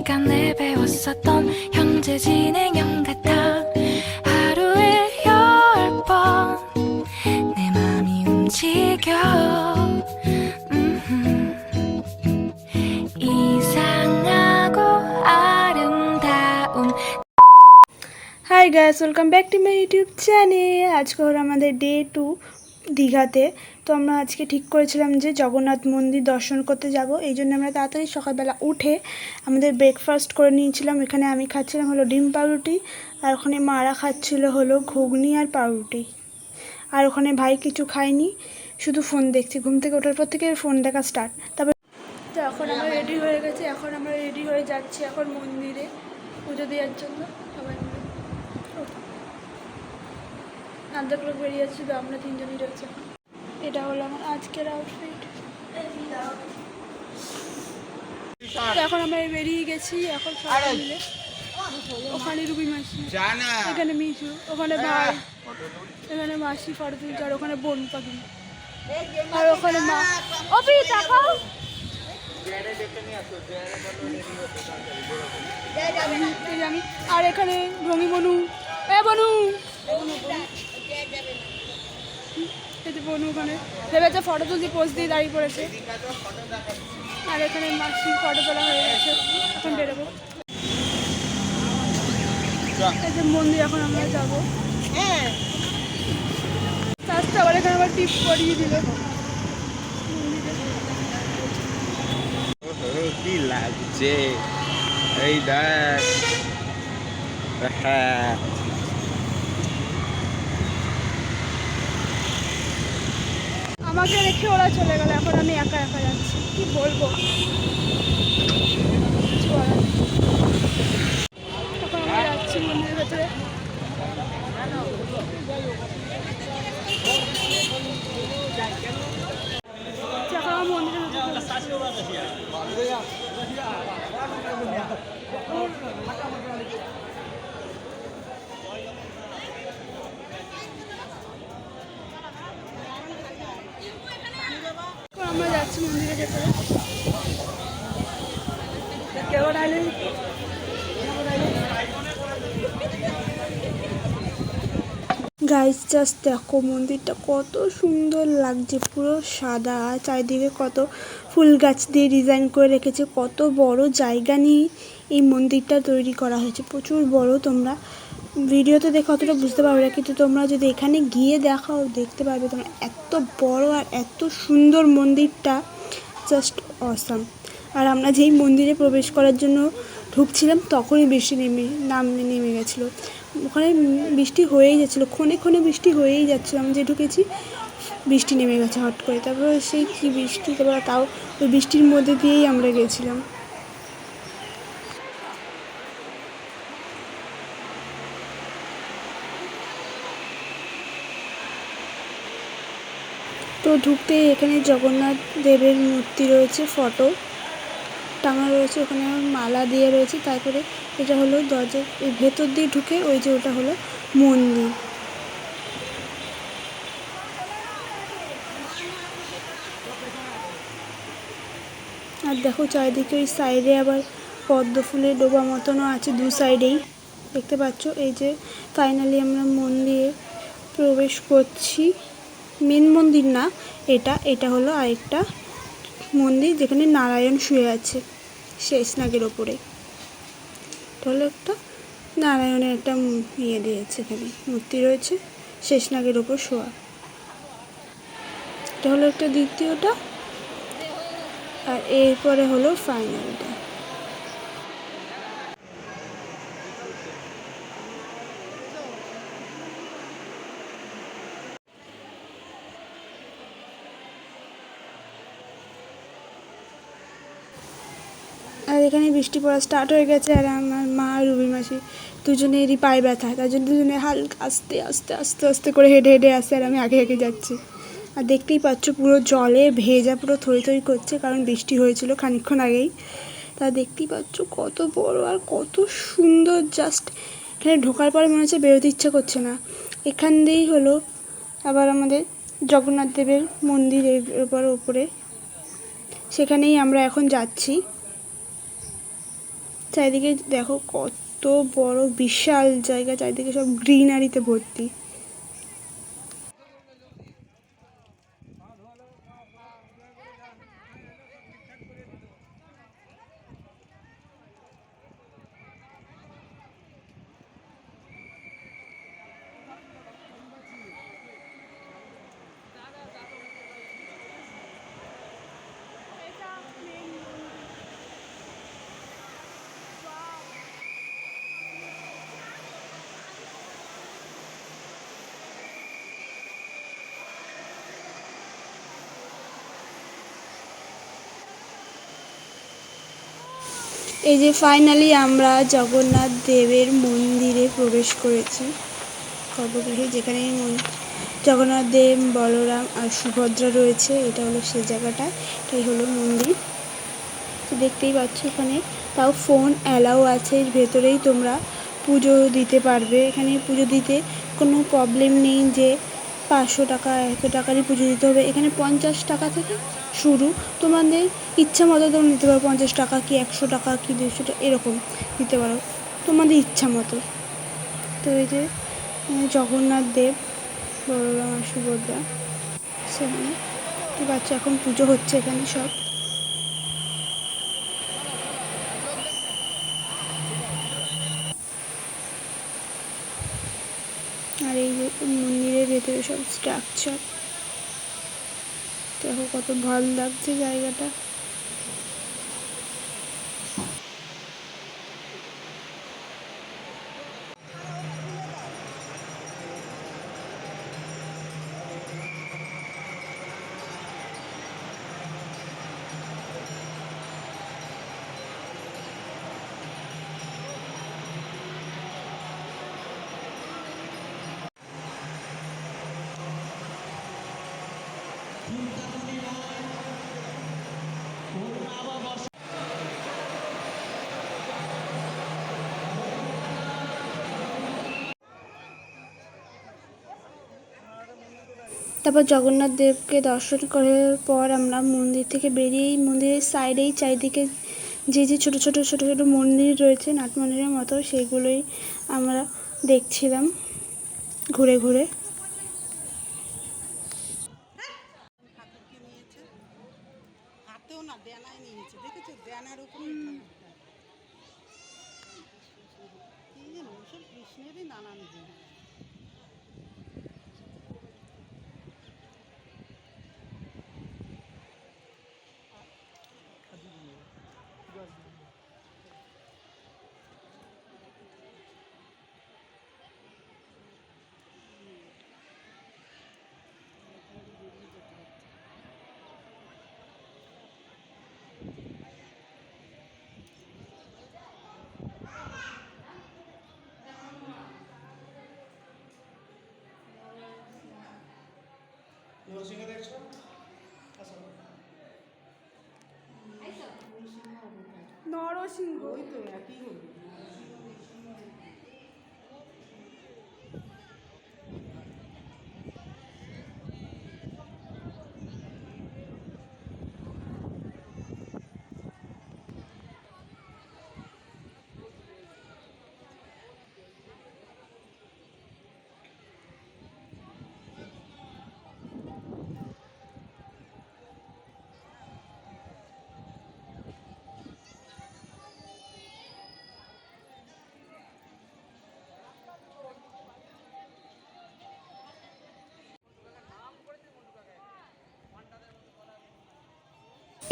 시간에 배웠었던 현재 진행형 같아 하루에 열 번 내 맘이 움직여 음흠. 이상하고 아름다운 hi guys welcome back to my YouTube channel আজকে হলো আমাদের ডে টু দীঘাতে। তো আমরা আজকে ঠিক করেছিলাম যে জগন্নাথ মন্দির দর্শন করতে যাব। এই জন্য আমরা তাড়াতাড়ি সকালবেলা উঠে আমাদের ব্রেকফাস্ট করে নিয়েছিলাম। এখানে আমি খাচ্ছিলাম হলো ডিম পাউরুটি, আর ওখানে মারা খাচ্ছিল হলো ঘুগনি আর পাউরুটি। আর ওখানে ভাই কিছু খায়নি, শুধু ফোন দেখছি। ঘুম থেকে ওঠার পর থেকে ফোন দেখা স্টার্ট তারপর তো এখন আমরা রেডি হয়ে গেছি। এখন আমরা রেডি হয়ে যাচ্ছি এখন মন্দিরে। পুজো দেওয়ার জন্য সবাই আর্ধেক লোক বেরিয়ে যাচ্ছে তো আমরা তিনজনই রয়েছে। এটা হলো আমার আজকের আউটফিট এখন আমরা বেরিয়ে গেছি এখন সবাই মিলে। ওখানে রুবি মাসি এখানে মিশু ওখানে ভাই এখানে মাসি ফটো তুলছে আর ওখানে বোন পাখি আর ওখানে মা। অপি দেখাও। আর এখানে রঙি বনু এ বনু এই যে বনু ওখানে। ভেবেছে ফটো তুলতে পোস্ট দিয়ে দাঁড়িয়ে পড়েছে। আর এখানে মাসির ফটো তোলা হয়ে গেছে। এখন বেরোবো। এই মন্দির, এখন আমরা যাব। আস্তে আবার এখানে আবার টিপ করিয়ে দিল। কি লাগছে? এই দেখ। হ্যাঁ। আমাকে রেখে ওরা চলে গেল, এখন আমি একা একা যাচ্ছি। কি বলব? কিছু আমরা যাচ্ছি ঢুকছি। এখন কেমন আলেন গাইস জাস্ট দেখো মন্দিরটা কত সুন্দর লাগছে, পুরো সাদা, চারিদিকে কত ফুল গাছ দিয়ে ডিজাইন করে রেখেছে, কত বড় জায়গা নিয়ে এই মন্দিরটা তৈরি করা হয়েছে। প্রচুর বড় তোমরা ভিডিওতে দেখে অতটা বুঝতে পারবে না, কিন্তু তোমরা যদি এখানে গিয়ে দেখাও, দেখতে পারবে তোমরা এত বড় আর এত সুন্দর মন্দিরটা জাস্ট অসাম আর আমরা যেই মন্দিরে প্রবেশ করার জন্য ঢুকছিলাম, তখনই বৃষ্টি নেমে, নাম নেমে গেছিল। ওখানে বৃষ্টি হয়েই যাচ্ছিল, ক্ষণে ক্ষণে বৃষ্টি হয়েই যাচ্ছিল, আমি যে ঢুকেছি, বৃষ্টি নেমে গেছে হট করে। তারপর সেই কী বৃষ্টি, তারপর তাও ওই বৃষ্টির মধ্যে দিয়েই আমরা গেছিলাম। ঢুকতে এখানে জগন্নাথ দেবের মূর্তি রয়েছে, ফটো টাঙা রয়েছে, ওখানে মালা দিয়ে রয়েছে, তারপরে এটা হলো দরজা, এই ভেতর দিয়ে ঢুকে ওই যে ওটা হলো মন্দির। আর দেখো চারিদিকে ওই সাইডে আবার পদ্ম ফুলের ডোবা মতনও আছে দু সাইডেই, দেখতে পাচ্ছ? এই যে ফাইনালি আমরা মন্দিরে প্রবেশ করছি। মেন মন্দির না, এটা এটা হলো আরেকটা মন্দির যেখানে নারায়ণ শুয়ে আছে শেষনাগের ওপরে। এটা হলো একটা নারায়ণের একটা ইয়ে দিয়েছে এখানে, মূর্তি রয়েছে শেষনাগের ওপর শোয়া। এটা হলো একটা দ্বিতীয়টা, আর এরপরে হলো ফাইনালটা। আর এখানে বৃষ্টি পড়া স্টার্ট হয়ে গেছে আর আমার মা আর রুবি মাসি দুজনেরই পায়ে ব্যথা। তার জন্য দুজনে হালকা আস্তে আস্তে আস্তে আস্তে করে হেঁটে হেঁটে আসছে আর আমি আগে আগে যাচ্ছি। আর দেখতেই পাচ্ছ পুরো জলে ভেজা, পুরো থই থই করছে কারণ বৃষ্টি হয়েছিল খানিকক্ষণ আগেই। তা দেখতেই পাচ্ছ কত বড় আর কত সুন্দর জাস্ট এখানে ঢোকার পর মনে হচ্ছে বেরোতে ইচ্ছা করছে না। এখান দিয়েই হলো আবার আমাদের জগন্নাথ দেবের মন্দির এর উপর উপরে। সেখানেই আমরা এখন যাচ্ছি। চারিদিকে দেখো কত বড় বিশাল জায়গা চারিদিকে সব গ্রিনারিতে ভর্তি। এই যে ফাইনালি আমরা জগন্নাথ দেবের মন্দিরে প্রবেশ করেছি। সর্বগৃহে যেখানে জগন্নাথ দেব, বলরাম আর সুভদ্রা রয়েছে, এটা হলো সেই জায়গাটা, এটাই হলো মন্দির। তো দেখতেই পাচ্ছ এখানে, তাও ফোন অ্যালাউ আছে, ভেতরেই তোমরা পুজো দিতে পারবে। এখানে পুজো দিতে কোনো প্রবলেম নেই যে পাঁচশো টাকা, একশো টাকারই পুজো দিতে হবে। এখানে পঞ্চাশ টাকা থেকে শুরু। তোমাদের ইচ্ছা মতো তোমরা নিতে পারো, পঞ্চাশ টাকা কি একশো টাকা কি দুশো টাকা, এরকম দিতে পারো। তোমাদের ইচ্ছা মতো। তো এই যে জগন্নাথ দেব বড়রা আর সুভদ্রা, সেখানে। তো বাচ্চা এখন পুজো হচ্ছে এখানে সব আর এই যে মন্দিরের ভেতরে সব স্ট্রাকচার দেখো কত ভালো লাগছে জায়গাটা। তারপর জগন্নাথ দেবকে দর্শন করার পর আমরা মন্দির থেকে বেরিয়েই মন্দিরের সাইডেই চারিদিকে যে যে ছোট ছোট ছোট ছোট মন্দির রয়েছে নাট মন্দিরের মতো, সেগুলোই আমরা দেখছিলাম ঘুরে ঘুরে। ঠাকুরকে নিয়েছে হাতেও না দেখছ? জিনিস নরসিংহ। ওই তো একই হলো।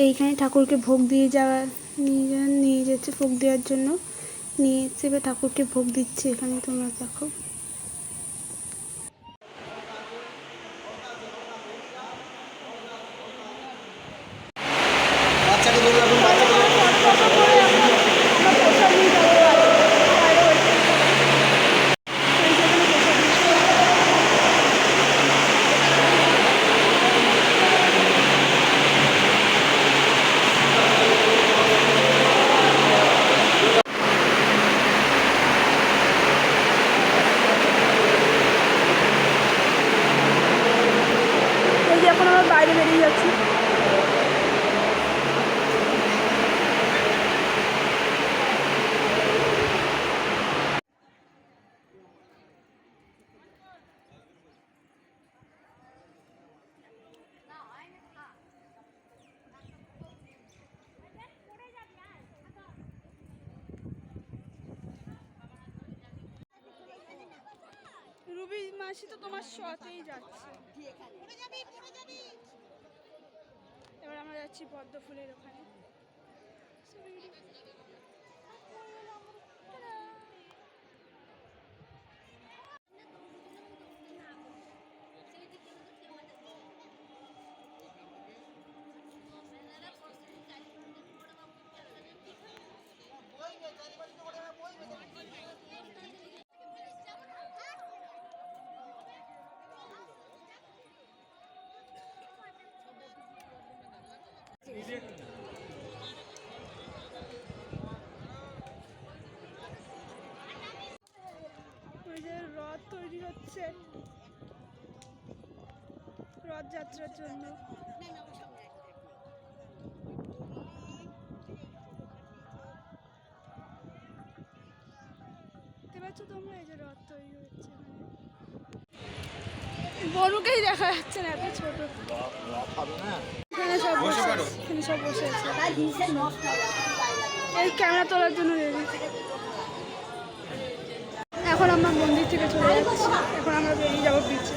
এইখানে ঠাকুরকে ভোগ দিয়ে যাওয়া, নিয়ে যাওয়া নিয়ে যাচ্ছে ভোগ দেওয়ার জন্য। নিয়ে এসে এবার ঠাকুরকে ভোগ দিচ্ছে এখানে তোমরা দেখো। এখন আমরা বাইরে বেরিয়ে যাচ্ছি। রুবি মাসি তো তোমার সাথেই যাচ্ছে এবার আমরা যাচ্ছি পদ্ম ফুলের ওখানে। রথ তৈরি হচ্ছে। রথযাত্রার জন্য। দেখতে পাচ্ছ তোমরা এই যে রথ তৈরি হচ্ছে গরুকেই দেখা যাচ্ছে না এত ছোট এখানে সব বসে আছে, এখানে সব বসে আছে। এই ক্যামেরা তোলার জন্য রেডি এখন আমরা মন্দির থেকে চলে যাচ্ছি। এখন আমরা বেরিয়ে যাব বিচে